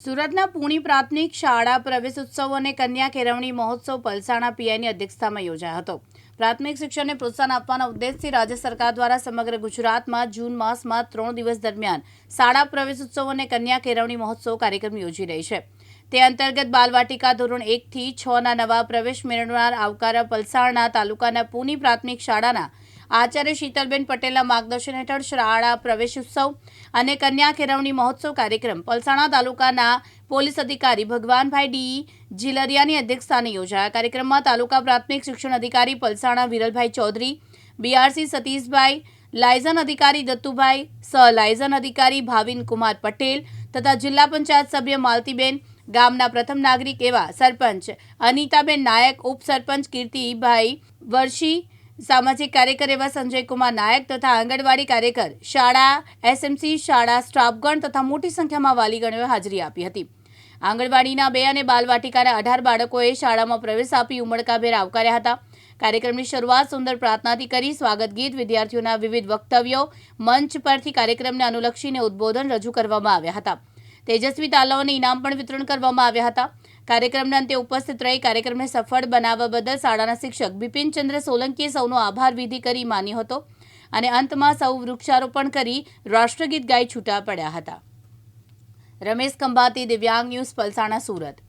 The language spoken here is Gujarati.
સુરતના પૂણી પ્રાથમિક શાળા પ્રવેશ ઉત્સવ અને કન્યા કેળવણી મહોત્સવ પલસાણા પીઆઈની અધ્યક્ષતામાં યોજાયો હતો. પ્રાથમિક શિક્ષણને પ્રોત્સાહન આપવાના ઉદ્દેશથી રાજ્ય સરકાર દ્વારા સમગ્ર ગુજરાતમાં જૂન માસમાં ત્રણ દિવસ દરમિયાન શાળા પ્રવેશ ઉત્સવ અને કન્યા કેળવણી મહોત્સવ કાર્યક્રમ યોજી રહી છે. તે અંતર્ગત બાલવાટિકા ધોરણ એકથી છના નવા પ્રવેશ મેળવનાર આવકાર પલસાણના તાલુકાના પૂની પ્રાથમિક શાળાના આચાર્ય શીતલબેન પટેલના માર્ગદર્શન હેઠળ શાળા પ્રવેશ ઉત્સવ અને કન્યા કેળવણી મહોત્સવ કાર્યક્રમ. પલસાણા તાલુકાના પોલીસ અધિકારી ભગવાનભાઈ ડી. જીલરિયાની અધ્યક્ષસ્થાને યોજાયા. કાર્યક્રમમાં તાલુકા પ્રાથમિક શિક્ષણ અધિકારી પલસાણા વિરલભાઈ ચૌધરી, બીઆરસી સતીશભાઈ, લાયઝન અધિકારી દત્તુભાઈ, સહ લાયઝન અધિકારી ભાવિન કુમાર પટેલ તથા જિલ્લા પંચાયત સભ્ય માલતીબેન, ગામના પ્રથમ નાગરિક એવા સરપંચ અનિતાબેન નાયક, ઉપસરપંચ કીર્તિભાઈ વર્ષી સામાજિક કાર્યકર એવા સંજયકુમાર નાયક તથા આંગણવાડી કાર્યકર શાળા, એસએમસી, શાળા સ્ટાફગણ તથા મોટી સંખ્યામાં વાલીગણોએ હાજરી આપી હતી. આંગણવાડીના બે અને બાલવાટિકાના અઢાર બાળકોએ શાળામાં પ્રવેશ આપી ઉમળકાભેર આવકાર્યા હતા. કાર્યક્રમની શરૂઆત સુંદર પ્રાર્થનાથી કરી સ્વાગત ગીત વિદ્યાર્થીઓના વિવિધ વક્તવ્યો મંચ પરથી કાર્યક્રમને અનુલક્ષીને ઉદ્બોધન રજૂ કરવામાં આવ્યા હતા. તેજસ્વી તાલાઓને ઇનામ પણ વિતરણ કરવામાં આવ્યા હતા. કાર્યક્રમના અંતે ઉપસ્થિત રહી કાર્યક્રમને સફળ બનાવવા બદલ શાળાના શિક્ષક બિપિનચંદ્ર સોલંકીએ સૌનો આભાર વિધિ કરી માન્યો હતો અને અંતમાં સૌ વૃક્ષારોપણ કરી રાષ્ટ્રગીત ગાઈ છૂટા પડ્યા હતા. રમેશ ખંભાતી, દિવ્યાંગ ન્યૂઝ, પલસાણા, સુરત.